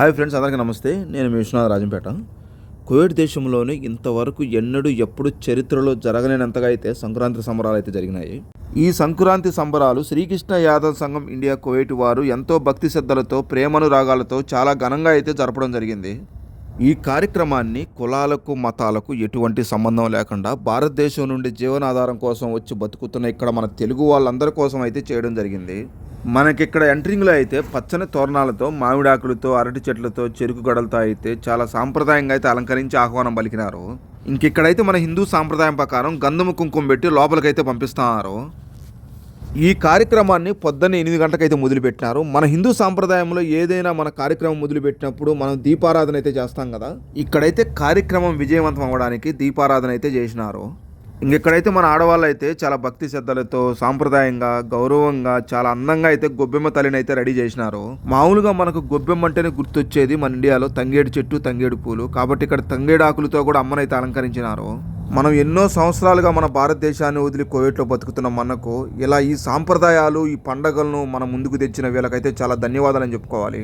Hi friends అందరికీ నమస్తే. నేను మీ విశ్వనాథ్ రాజంపేట. కువైట్ దేశంలోని ఇంతవరకు ఎన్నడూ ఎప్పుడు చరిత్రలో జరగలేనంతగా అయితే సంక్రాంతి సంబరాలు అయితే జరిగినాయి. ఈ సంక్రాంతి సంబరాలు శ్రీకృష్ణ యాదవ్ సంఘం ఇండియా కువైట్ వారు ఎంతో భక్తి శ్రద్ధలతో ప్రేమనురాగాలతో చాలా ఘనంగా అయితే జరపడం జరిగింది. ఈ కార్యక్రమాన్ని కులాలకు మతాలకు ఎటువంటి సంబంధం లేకుండా భారతదేశం నుండి జీవనాధారం కోసం వచ్చి బతుకుతున్న ఇక్కడ మన తెలుగు వాళ్ళందరి కోసం అయితే చేయడం జరిగింది. మనకి ఇక్కడ ఎంట్రింగ్లో అయితే పచ్చని తోరణాలతో మామిడాకులతో అరటి చెట్లతో చెరుకు గడలతో అయితే చాలా సాంప్రదాయంగా అయితే అలంకరించి ఆహ్వానం పలికినారు. ఇంకిక్కడైతే మన హిందూ సాంప్రదాయం ప్రకారం గంధము కుంకుమ పెట్టి లోపలికైతే పంపిస్తున్నారు. ఈ కార్యక్రమాన్ని పొద్దున్న ఎనిమిది గంటలకైతే మొదలుపెట్టినారు. మన హిందూ సాంప్రదాయంలో ఏదైనా మన కార్యక్రమం మొదలుపెట్టినప్పుడు మనం దీపారాధన అయితే చేస్తాం కదా. ఇక్కడైతే కార్యక్రమం విజయవంతం అవ్వడానికి దీపారాధన అయితే చేసినారు. ఇంకెక్కడైతే మన ఆడవాళ్ళు అయితే చాలా భక్తి శ్రద్ధలతో సాంప్రదాయంగా గౌరవంగా చాలా అందంగా అయితే గొబ్బెమ్మ తల్లిని అయితే రెడీ చేసినారు మామూలుగా మనకు గొబ్బెమ్మ అంటేనే గుర్తొచ్చేది మన ఇండియాలో తంగేడు చెట్టు తంగేడు పూలు. కాబట్టి ఇక్కడ తంగేడు ఆకులతో కూడా అమ్మనైతే అలంకరించినారు మనం ఎన్నో సంవత్సరాలుగా మన భారతదేశాన్ని వదిలి కోవిడ్లో బతుకుతున్న మనకు ఇలా ఈ సాంప్రదాయాలు ఈ పండగలను మన ముందుకు తెచ్చిన వీళ్ళకైతే చాలా ధన్యవాదాలని చెప్పుకోవాలి.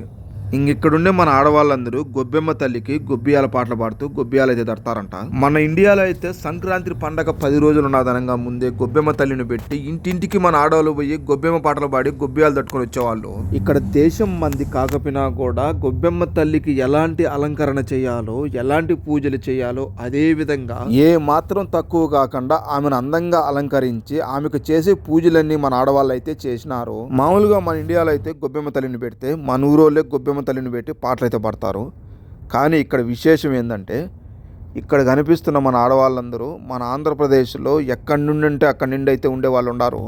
ఇంగిక్కడుండే మన ఆడవాళ్ళందరూ గొబ్బెమ్మ తల్లికి గొబ్బియాల పాటలు పాడుతూ గొబ్బియాలు అయితే తడతారంట. మన ఇండియాలో అయితే సంక్రాంతి పండగ పది రోజులు ఉన్నదనంగా ముందే గొబ్బెమ్మ తల్లిని పెట్టి ఇంటింటికి మన ఆడవాళ్ళు పోయి గొబ్బెమ్మ పాటలు పాడి గొబ్బియాలు తట్టుకొని వచ్చేవాళ్ళు. ఇక్కడ దేశం మంది కాకపోయినా కూడా గొబ్బెమ్మ తల్లికి ఎలాంటి అలంకరణ చేయాలో ఎలాంటి పూజలు చేయాలో అదే విధంగా ఏ మాత్రం తక్కువ కాకుండా ఆమెను అందంగా అలంకరించి ఆమెకు చేసే పూజలన్నీ మన ఆడవాళ్ళు అయితే చేసినారు. మామూలుగా మన ఇండియాలో అయితే గొబ్బెమ్మ తల్లిని పెడితే మన ఊరోళ్ళే గొబ్బెమ్మ తల్లిని పెట్టి పాటలు అయితే పడతారు. కానీ ఇక్కడ విశేషం ఏంటంటే ఇక్కడ కనిపిస్తున్న మన ఆడవాళ్ళందరూ మన ఆంధ్రప్రదేశ్లో ఎక్కడి నుండి అంటే అక్కడి నుండి అయితే ఉండే వాళ్ళు ఉండారు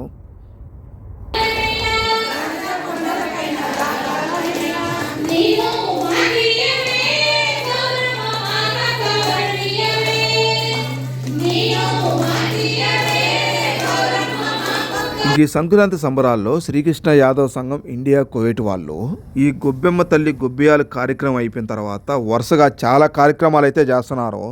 ఈ సంక్రాంతి సంబరాల్లో శ్రీకృష్ణ యాదవ్ సంఘం ఇండియా కువైట్ వాళ్ళు ఈ గొబ్బెమ్మ తల్లి గొబ్బియాలు కార్యక్రమం అయిపోయిన తర్వాత వరుసగా చాలా కార్యక్రమాలు అయితే చేస్తున్నారు.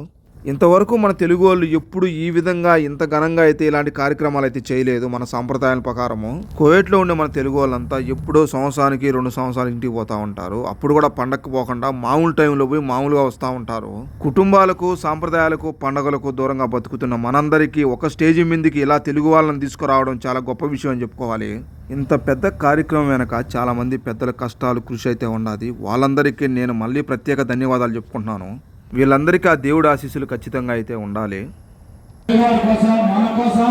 ఇంతవరకు మన తెలుగు వాళ్ళు ఎప్పుడు ఈ విధంగా ఇంత ఘనంగా అయితే ఇలాంటి కార్యక్రమాలు అయితే చేయలేదు మన సాంప్రదాయాల ప్రకారము. కోవేట్లో ఉండే మన తెలుగు వాళ్ళంతా ఎప్పుడో సంవత్సరానికి రెండు సంవత్సరాలు ఇంటికి పోతా ఉంటారు. అప్పుడు కూడా పండగకు పోకుండా మామూలు టైంలో పోయి మామూలుగా వస్తూ ఉంటారు. కుటుంబాలకు సాంప్రదాయాలకు పండగలకు దూరంగా బతుకుతున్న మనందరికీ ఒక స్టేజ్ మీదకి ఇలా తెలుగు వాళ్ళని తీసుకురావడం చాలా గొప్ప విషయం అని చెప్పుకోవాలి. ఇంత పెద్ద కార్యక్రమం వెనక చాలామంది పెద్దల కష్టాలు కృషి అయితే ఉన్నది వాళ్ళందరికీ నేను మళ్ళీ ప్రత్యేక ధన్యవాదాలు చెప్పుకుంటున్నాను. వీళ్ళందరికీ ఆ దేవుడు ఆశీస్సులు ఖచ్చితంగా అయితే ఉండాలి. కోసం మన కోసం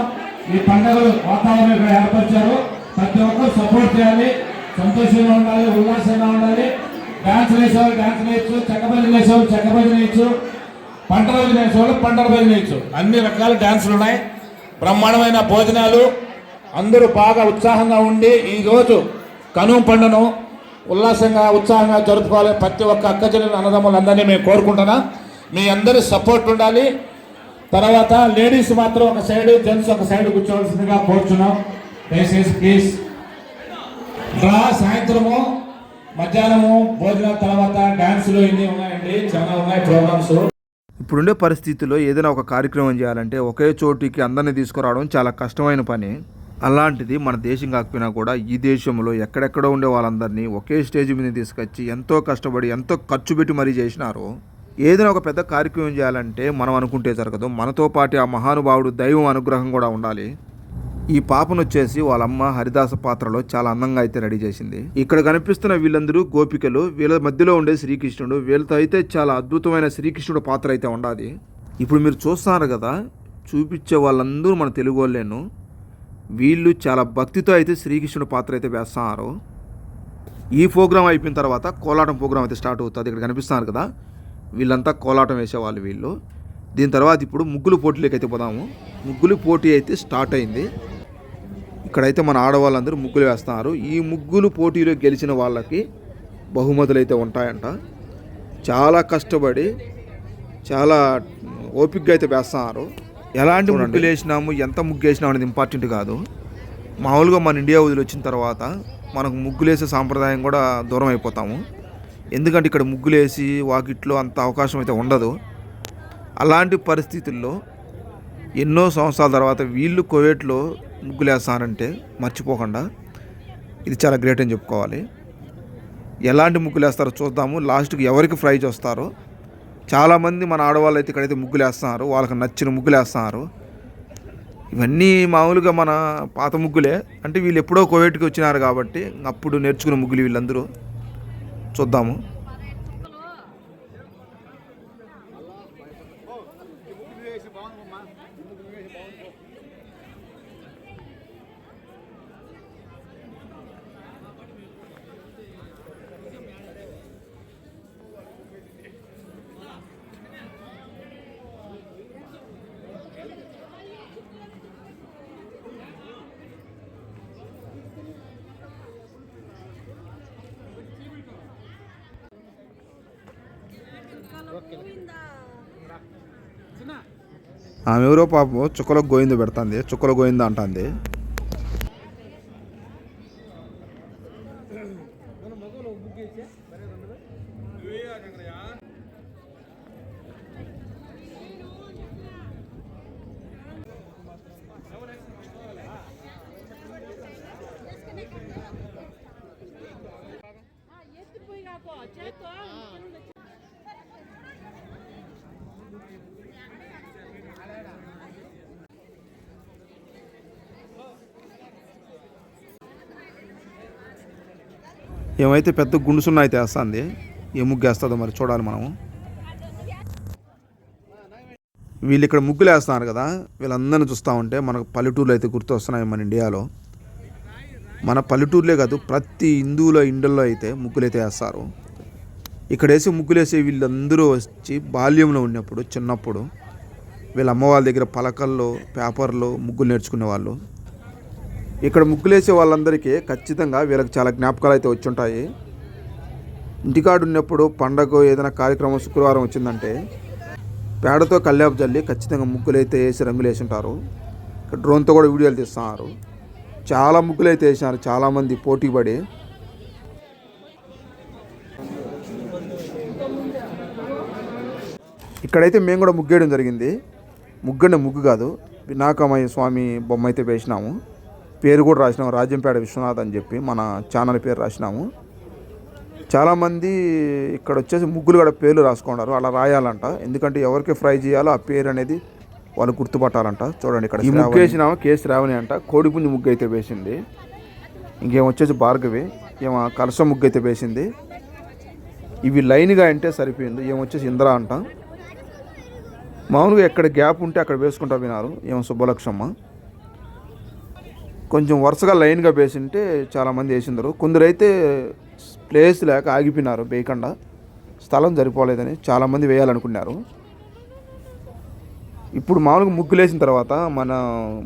ఈ పండుగలు వాతావరణం ఇక్కడ ఏర్పరిచారు. ప్రతి ఒక్కరు సపోర్ట్ చేయాలి. సంతోషంగా ఉండాలి ఉల్లాసంగా ఉండాలి. డాన్స్ వేసేవాళ్ళు డాన్స్ వేయచ్చు చెక్కబజన వేసేవాళ్ళు చెక్కబజన నేర్చు. పంట రోజు వేసేవాళ్ళు పంట భజన నేర్చు. అన్ని రకాల డాన్సులు ఉన్నాయి. బ్రహ్మాండమైన భోజనాలు. అందరూ బాగా ఉత్సాహంగా ఉండి ఈ రోజు కనుమ పండును ఉల్లాసంగా ఉత్సాహంగా జరుపుకోవాలి. ప్రతి ఒక్క అక్క చెల్లెలు అన్నదమ్ములందరినీ మేము కోరుకుంటున్నా. మీ అందరి సపోర్ట్ ఉండాలి. తర్వాత లేడీస్ మాత్రం ఒక సైడ్ జెంట్స్ ఒక సైడ్ కూర్చోవలసిందిగా కోరుచున్నాం. దయచేసి ప్లీజ్. డ్రా సాయంత్రము మధ్యాహ్నము భోజనం తర్వాత డ్యాన్సులు ఇన్ని ఉన్నాయండి? చాలా ఉన్నాయి ప్రోగ్రామ్స్. ఇప్పుడుండే పరిస్థితుల్లో ఏదైనా ఒక కార్యక్రమం చేయాలంటే ఒకే చోటికి అందరిని తీసుకురావడం చాలా కష్టమైన పని. అలాంటిది మన దేశం కాకపోయినా కూడా ఈ దేశంలో ఎక్కడెక్కడ ఉండే వాళ్ళందరినీ ఒకే స్టేజ్ మీద తీసుకొచ్చి ఎంతో కష్టపడి ఎంతో ఖర్చు పెట్టి మరీ చేసినారు ఏదైనా ఒక పెద్ద కార్యక్రమం చేయాలంటే మనం అనుకుంటే జరగదు. మనతో పాటు ఆ మహానుభావుడు దైవం అనుగ్రహం కూడా ఉండాలి. ఈ పాపను వచ్చేసి వాళ్ళమ్మ హరిదాస పాత్రలో చాలా అందంగా అయితే రెడీ చేసింది. ఇక్కడ కనిపిస్తున్న వీళ్ళందరూ గోపికలు వీళ్ళ మధ్యలో ఉండే శ్రీకృష్ణుడు వీళ్ళతో అయితే చాలా అద్భుతమైన శ్రీకృష్ణుడు పాత్ర అయితే ఉండాలి. ఇప్పుడు మీరు చూస్తున్నారు కదా చూపించే వాళ్ళందరూ మన తెలుగు వాళ్ళేను. వీళ్ళు చాలా భక్తితో అయితే శ్రీకృష్ణుడు పాత్ర అయితే వేస్తున్నారు ఈ ప్రోగ్రాం అయిపోయిన తర్వాత కోలాటం ప్రోగ్రాం అయితే స్టార్ట్ అవుతుంది. ఇక్కడ కనిపిస్తున్నారు కదా వీళ్ళంతా కోలాటం వేసేవాళ్ళు వీళ్ళు. దీని తర్వాత ఇప్పుడు ముగ్గులు పోటీలోకి అయితే పోదాము. ముగ్గులు పోటీ అయితే స్టార్ట్ అయింది. ఇక్కడైతే మన ఆడవాళ్ళందరూ ముగ్గులు వేస్తున్నారు ఈ ముగ్గులు పోటీలో గెలిచిన వాళ్ళకి బహుమతులు అయితే ఉంటాయంట. చాలా కష్టపడి చాలా ఓపిక్గా అయితే వేస్తున్నారు ఎలాంటి ముగ్గులు వేసినాము ఎంత ముగ్గు వేసినాము అనేది ఇంపార్టెంట్ కాదు. మామూలుగా మన ఇండియా వదిలి వచ్చిన తర్వాత మనకు ముగ్గులు వేసే సాంప్రదాయం కూడా దూరం అయిపోతాము. ఎందుకంటే ఇక్కడ ముగ్గులు వేసి వాకిట్లో అంత అవకాశం అయితే ఉండదు. అలాంటి పరిస్థితుల్లో ఎన్నో సంవత్సరాల తర్వాత వీళ్ళు కోవేట్లో ముగ్గులు వేస్తారంటే మర్చిపోకుండా ఇది చాలా గ్రేట్ అని చెప్పుకోవాలి. ఎలాంటి ముగ్గులు వేస్తారో చూద్దాము. లాస్ట్కి ఎవరికి ప్రైజ్ వస్తారో చాలామంది మన ఆడవాళ్ళు అయితే ఇక్కడైతే ముగ్గులు వేస్తున్నారు వాళ్ళకి నచ్చిన ముగ్గులు వేస్తున్నారు ఇవన్నీ మామూలుగా మన పాత ముగ్గులే. అంటే వీళ్ళు ఎప్పుడో కోవిడ్కి వచ్చినారు కాబట్టి అప్పుడు నేర్చుకున్న ముగ్గులు వీళ్ళందరూ. చూద్దాము. ఎవరో పాపం చుక్కలో గోయింద పెడుతుంది చుక్కలో గోయింద అంటుంది ఏమైతే పెద్ద గుండుసున్న అయితే వేస్తుంది ఏ ముగ్గు వేస్తుందో మరి చూడాలి మనము. వీళ్ళు ఇక్కడ ముగ్గులు వేస్తున్నారు కదా వీళ్ళందరిని చూస్తూ ఉంటే మనకు పల్లెటూర్లు అయితే గుర్తు వస్తున్నాయి మన ఇండియాలో. మన పల్లెటూర్లే కాదు ప్రతి హిందువుల ఇండల్లో అయితే ముగ్గులు అయితే వేస్తారు. ఇక్కడ వేసి ముగ్గులు వేసే వీళ్ళందరూ వచ్చి బాల్యంలో ఉన్నప్పుడు చిన్నప్పుడు వీళ్ళ అమ్మ వాళ్ళ దగ్గర పలకల్లో పేపర్లో ముగ్గులు నేర్చుకునే వాళ్ళు ఇక్కడ ముగ్గులేసే వాళ్ళందరికీ ఖచ్చితంగా వీళ్ళకి చాలా జ్ఞాపకాలు అయితే వచ్చి ఉంటాయి ఇంటికాడు ఉన్నప్పుడు పండగ ఏదైనా కార్యక్రమం శుక్రవారం వచ్చిందంటే పేడతో కల్లాపు జల్లి ఖచ్చితంగా ముగ్గులు అయితే వేసి రంగులు వేసి ఉంటారు ఇక్కడ డ్రోన్తో కూడా వీడియోలు తీస్తున్నారు. చాలా ముగ్గులు అయితే వేసినారు చాలామంది పోటీ పడి. ఇక్కడైతే మేము కూడా ముగ్గేయడం జరిగింది. ముగ్గండి ముగ్గు కాదు. వినాకమయ్య స్వామి బొమ్మ అయితే వేసినాము. పేరు కూడా రాసినాము రాజ్యంపేట విశ్వనాథ్ అని చెప్పి మన ఛానల్ పేరు రాసినాము. చాలామంది ఇక్కడ వచ్చేసి ముగ్గులు కూడా పేర్లు రాసుకున్నారు అలా రాయాలంట. ఎందుకంటే ఎవరికి ఫ్రై చేయాలో ఆ పేరు అనేది వాళ్ళు గుర్తుపట్టాలంట. చూడండి ఇక్కడ ఈ ముగ్గు వేసినాము? కే శ్రావణి అంట. కోడిపుంజి ముగ్గు అయితే వేసింది. ఇంకేం వచ్చేసి భార్గవి ఏమో కలస ముగ్గు అయితే వేసింది. ఇవి లైన్గా అంటే సరిపోయింది. ఏమో వచ్చేసి ఇంద్ర అంట. మామూలుగా ఎక్కడ గ్యాప్ ఉంటే అక్కడ వేసుకుంటా వినారు. ఏమో సుబ్బలక్ష్మ కొంచెం వరుసగా లైన్గా వేసింటే చాలామంది వేసిందరు. కొందరైతే ప్లేస్ లేక ఆగిపోయినారు వేయకుండా. స్థలం సరిపోలేదని చాలామంది వేయాలనుకున్నారు. ఇప్పుడు మామూలుగా ముగ్గులు వేసిన తర్వాత మన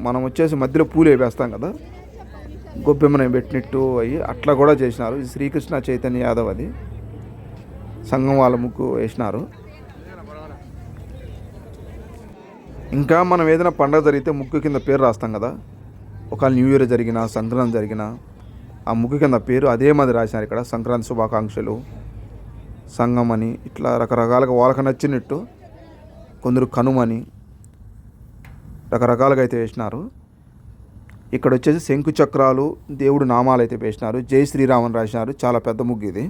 మనం వచ్చేసి మధ్యలో పూలు వేస్తాం కదా. గొబ్బెమ్మని పెట్టినట్టు అయ్యి అట్లా కూడా చేసినారు. ఇది శ్రీకృష్ణ చైతన్య యాదవ్ అది. సంఘం వాళ్ళ ముగ్గు వేసినారు. ఇంకా మనం ఏదైనా పండగ జరిగితే ముగ్గు కింద పేరు రాస్తాం కదా. ఒకవేళ న్యూ ఇయర్ జరిగినా సంక్రాంతి జరిగిన ఆ ముగ్గు కింద పేరు అదే మాది రాసినారు ఇక్కడ. సంక్రాంతి శుభాకాంక్షలు సంఘం అని ఇట్లా రకరకాలుగా వాళ్ళకి నచ్చినట్టు కొందరు కనుమని రకరకాలుగా అయితే వేసినారు. ఇక్కడ వచ్చేసి శంకు చక్రాలు దేవుడు నామాలు అయితే వేసినారు. జై శ్రీరామని రాసినారు. చాలా పెద్ద ముగ్గు ఇది.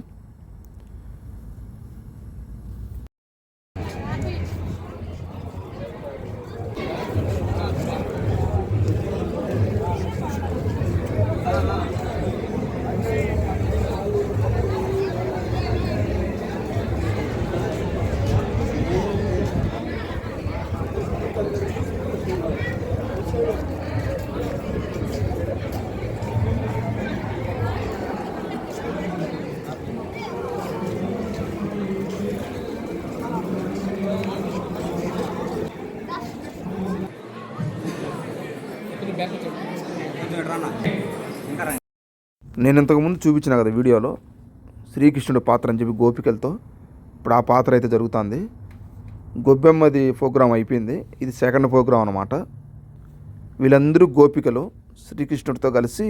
నేను ఇంతకుముందు చూపించిన కదా వీడియోలో శ్రీకృష్ణుడి పాత్ర అని చెప్పి గోపికలతో. ఇప్పుడు ఆ పాత్ర అయితే జరుగుతుంది. గొబ్బెమ్మది ప్రోగ్రాం అయిపోయింది. ఇది సెకండ్ ప్రోగ్రాం అనమాట వీళ్ళందరూ గోపికలు శ్రీకృష్ణుడితో కలిసి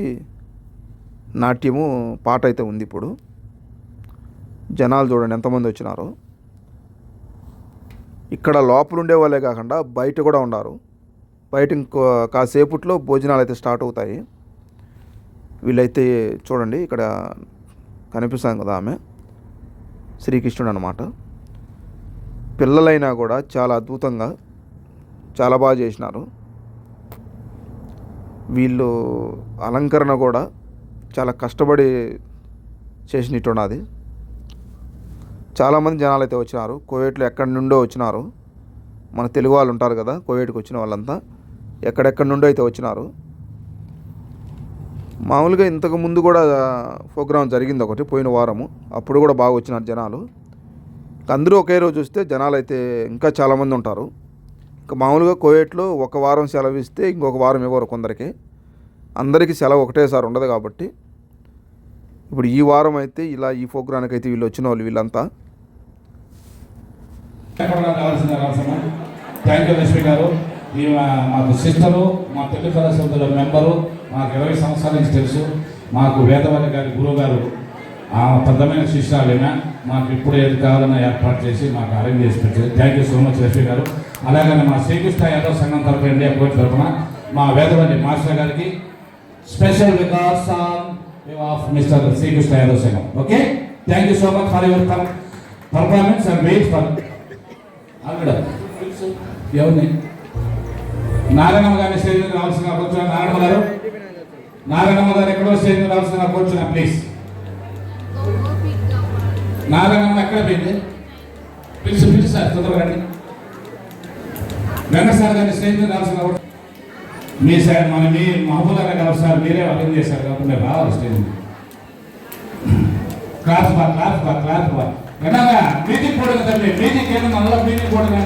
నాట్యము పాట అయితే ఉంది ఇప్పుడు. జనాలు చూడండి ఎంతమంది వచ్చినారో. ఇక్కడ లోపల ఉండే వాళ్ళే కాకుండా బయట కూడా ఉన్నారు. బయట ఇంకో కాసేపట్లో భోజనాలు అయితే స్టార్ట్ అవుతాయి. వీళ్ళైతే చూడండి ఇక్కడ కనిపిస్తాం కదా ఆమె. శ్రీకృష్ణుడు అనమాట పిల్లలైనా కూడా చాలా అద్భుతంగా చాలా బాగా చేసినారు. వీళ్ళు అలంకరణ కూడా చాలా కష్టపడి చేసినట్టున్నది. చాలామంది జనాలు అయితే వచ్చినారు. కోవేట్లో ఎక్కడి నుండో వచ్చినారు. మన తెలుగు వాళ్ళు ఉంటారు కదా కోవేట్కి వచ్చిన వాళ్ళంతా. ఎక్కడెక్కడి నుండో అయితే వచ్చినారు. మామూలుగా ఇంతకు ముందు కూడా ప్రోగ్రామ్ జరిగింది ఒకటి పోయిన వారము. అప్పుడు కూడా బాగా వచ్చినారు జనాలు. అందరూ ఒకే రోజు వస్తే జనాలు అయితే ఇంకా చాలామంది ఉంటారు. ఇంకా మామూలుగా కోయేట్లో ఒక వారం సెలవు ఇస్తే ఇంకొక వారం ఇవ్వరు కొందరికి. అందరికీ సెలవు ఒకటేసారి ఉండదు కాబట్టి. ఇప్పుడు ఈ వారం అయితే ఇలా ఈ ప్రోగ్రానికి అయితే వీళ్ళు వచ్చిన వాళ్ళు వీళ్ళంతా. థ్యాంక్ యూ లక్ష్మి గారు. మా- మాకు సిస్టరు మా తెలుగు కళాశాల మెంబరు మాకు ఇరవై సంవత్సరాల నుంచి తెలుసు. మాకు వేదవల్లి గారి గురువు గారు ఆ పెద్దమైన శిష్యురాలేనా మాకు ఇప్పుడు ఏది కావాలన్నా ఏర్పాటు చేసి మాకు అరేంజ్ చేసి పెట్టారు. Thank you so much Rafi garu. అలాగనే మా శ్రీకృష్ణ యాదవ్ సంఘం తరఫున ఇండియా కోచ్ తరఫున మా వేదవల్లి మాస్టర్ గారికి special Vikas of mister Srikrishna Yadav సంఘం. Okay thank you so much for your performance and wait for అక్కడ ఎవరిని? నారాయణ గారి స్టేజ్ రావాల్సిన కూర్చున్న గారు. నారాయణమ్మ గారు ఎక్కడో స్టేజ్ మీద రావాల్సిన కూర్చున్న ప్లీజ్ నారాయణమ్మ ఎక్కడ పోయింది పిలిచి పిలిచి సార్ తొందరగా రండి వెంకటసారి గారి స్టేజ్ మీద రావాల్సిన కూర్చో- మీ సార్ మన మీ మహబూబ్ గారు గారు సార్ మీరే అటెండ్ చేశారు కాబట్టి మీరు రావాలి స్టేజ్ మీద క్లాస్ బా క్లాస్ బా క్లాస్ బా என்னங்க மீட்டிங் போடுங்க தம்பி மீட்டிங் கேட்டு நல்லா மீட்டிங் போடுங்க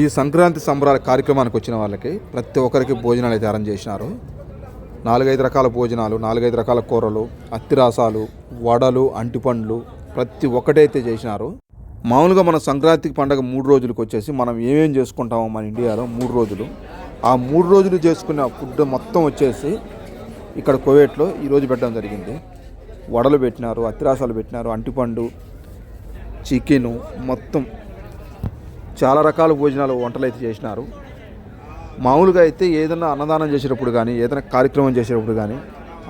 ఈ సంక్రాంతి సంబరాల కార్యక్రమానికి వచ్చిన వాళ్ళకి ప్రతి ఒక్కరికి భోజనాలు అయితే అరేంజ్ చేసినారు. నాలుగైదు రకాల భోజనాలు నాలుగైదు రకాల కూరలు అత్తిరాసాలు వడలు అంటిపండ్లు ప్రతి ఒక్కటైతే చేసినారు. మామూలుగా మన సంక్రాంతికి పండగ మూడు రోజులకు వచ్చేసి మనం ఏమేం చేసుకుంటామో మన ఇండియాలో మూడు రోజులు. ఆ మూడు రోజులు చేసుకున్న ఫుడ్ మొత్తం వచ్చేసి ఇక్కడ కోవేట్లో ఈరోజు పెట్టడం జరిగింది. వడలు పెట్టినారు అత్తిరాసాలు పెట్టినారు అంటిపండు చికెను మొత్తం చాలా రకాల భోజనాలు వంటలు అయితే చేసినారు. మామూలుగా అయితే ఏదైనా అన్నదానం చేసేటప్పుడు కానీ ఏదైనా కార్యక్రమం చేసేటప్పుడు కానీ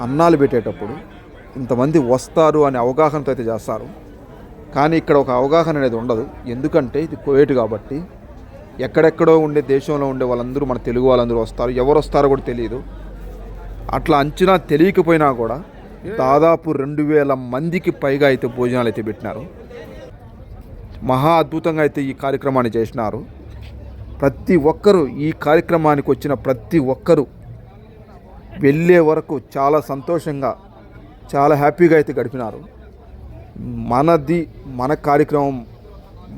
అన్నాలు పెట్టేటప్పుడు ఇంతమంది వస్తారు అనే అవగాహనతో అయితే చేస్తారు. కానీ ఇక్కడ ఒక అవగాహన అనేది ఉండదు. ఎందుకంటే ఇది కోవేట్ కాబట్టి ఎక్కడెక్కడో ఉండే దేశంలో ఉండే వాళ్ళందరూ మన తెలుగు వాళ్ళందరూ వస్తారు. ఎవరు వస్తారో కూడా తెలియదు. అట్లా అంచనా తెలియకపోయినా కూడా దాదాపు రెండు వేల మందికి పైగా అయితే భోజనాలు అయితే పెట్టినారు. మహా అద్భుతంగా అయితే ఈ కార్యక్రమాన్ని చేసినారు. ప్రతి ఒక్కరూ ఈ కార్యక్రమానికి వచ్చిన ప్రతి ఒక్కరూ వెళ్ళే వరకు చాలా సంతోషంగా చాలా హ్యాపీగా అయితే గడిపినారు. మనది మన కార్యక్రమం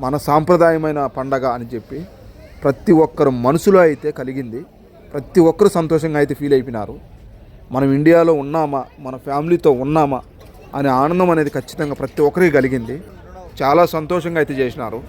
మన సాంప్రదాయమైన పండగ అని చెప్పి ప్రతి ఒక్కరు మనసులో అయితే కలిగింది. ప్రతి ఒక్కరు సంతోషంగా అయితే ఫీల్ అయిపోయినారు. మనం ఇండియాలో ఉన్నామా? మన ఫ్యామిలీతో ఉన్నామా? అనే ఆనందం అనేది ఖచ్చితంగా ప్రతి ఒక్కరికి కలిగింది. చాలా సంతోషంగా అయితే చేసినారు.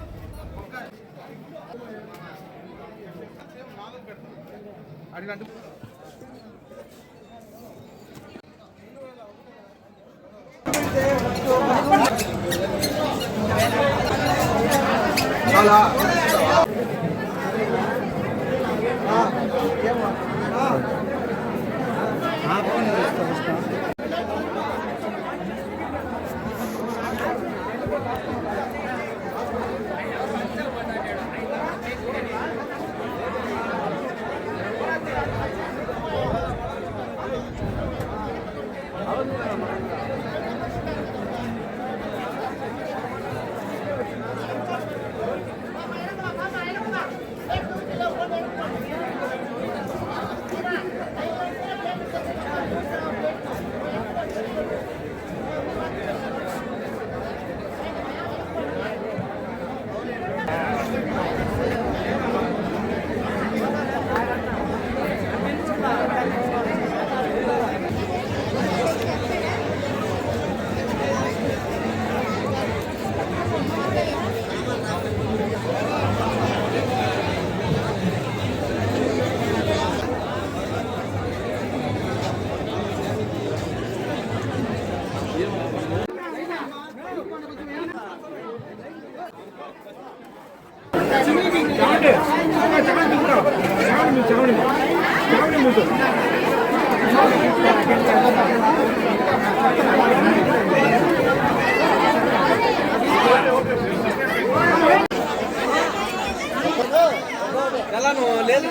లేదు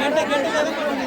గంట గంట చదువుకోండి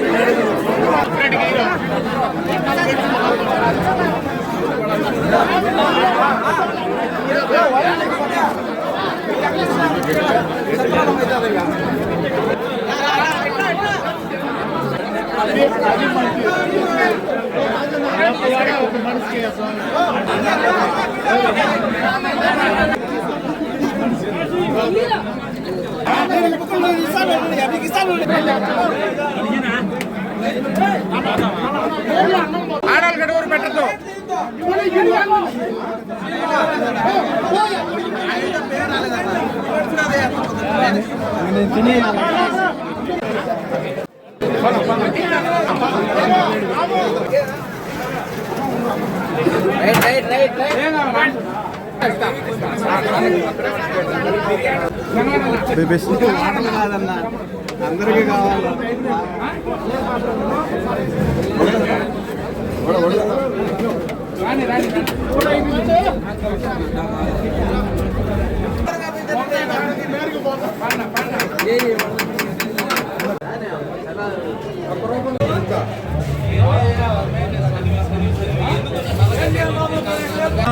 ఆడాలి గడవరు పెట్టద్దు అందరికీ కావాలి అమ్మా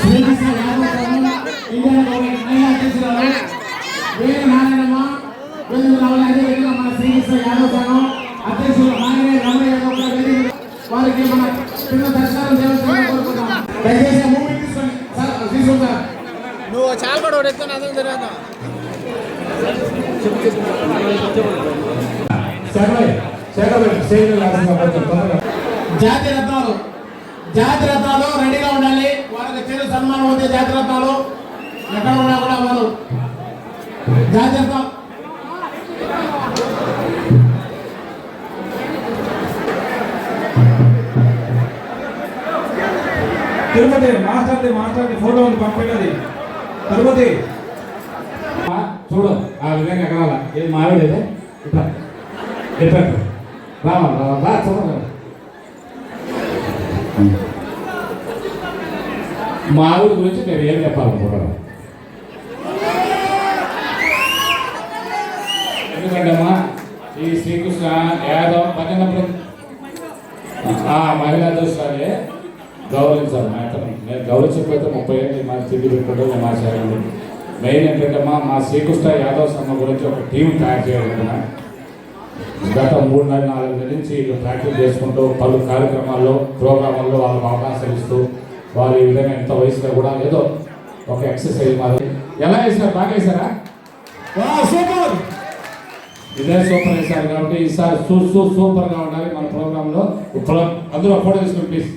శ్రీకృష్ణ యాదవ్ ఇండియన్ గవర్నమెంట్ మహిళా అధ్యక్షురాలు వేరే నారాయణమ్మ వేదిక రావాలి అదే విధంగా మన శ్రీకృష్ణ యాదవ్ సంఘం అధ్యక్షులు నాగరే రమయ్య యాదవ్ గారు వేదిక వారికి మన చిన్న దర్శనం చేయాలని కోరుకుంటున్నాం దయచేసి మూమెంట్ తీసుకోండి సార్ తీసుకుంటారు నువ్వు చాలా కూడా ఎత్తున అర్థం తెలియదు జాతి రత్నాలు జాతి రత్నాలు రెడీగా ఉండాలి వాళ్ళకి చిరు సన్మానం అవుతే జాతి రత్నాలు ఎక్కడ ఉన్నా కూడా వాళ్ళు జాగ్రత్త తిరుపతి మాస్టర్ది మాస్టర్ది ఫోటో ఉంది పంపించది తిరుపతి. చూడు ఆ విధంగా ఎక్కడాల ఏది మావిడ ఇది ఇట్లా. ఇట్లా రావాలి రావాలి రా చూడండి మా ఆవిడ గురించి నేను ఏం చెప్పాలనుకుంటున్నాను? ఎందుకంటే అమ్మా ఈ శ్రీకృష్ణ యాదవ్ పన్నెండు మహిళా దోషాలే గౌరవించాలి. మా నేను గౌరవించకపోతే ముప్పై ఏళ్ళు మా తిండి పెట్టుకోవడం మా చేయాలి మెయిన్ ఎందుకంటే మా మా శ్రీకృష్ణ యాదవ్ సంఘం గురించి ఒక టీం తయారు చేయాలనుకున్నా గత మూడు నెలల నాలుగు నెలల నుంచి వీళ్ళు ప్రాక్టీస్ చేసుకుంటూ పలు కార్యక్రమాల్లో ప్రోగ్రామాల్లో వాళ్ళకు అవకాశాలు ఇస్తూ వారు ఈ విధంగా ఎంత వయసులో కూడా ఏదో ఒక ఎక్సర్సైజ్ మాది ఎలా వేసారు బాగా వేసారా సూపర్! ఇదే సూపర్ వేశారు కాబట్టి ఈసారి సూ సూ సూపర్గా ఉండాలి మన ప్రోగ్రాంలో. ఇప్పుడు అందరూ ఫోటో తీసుకుని ప్లీజ్.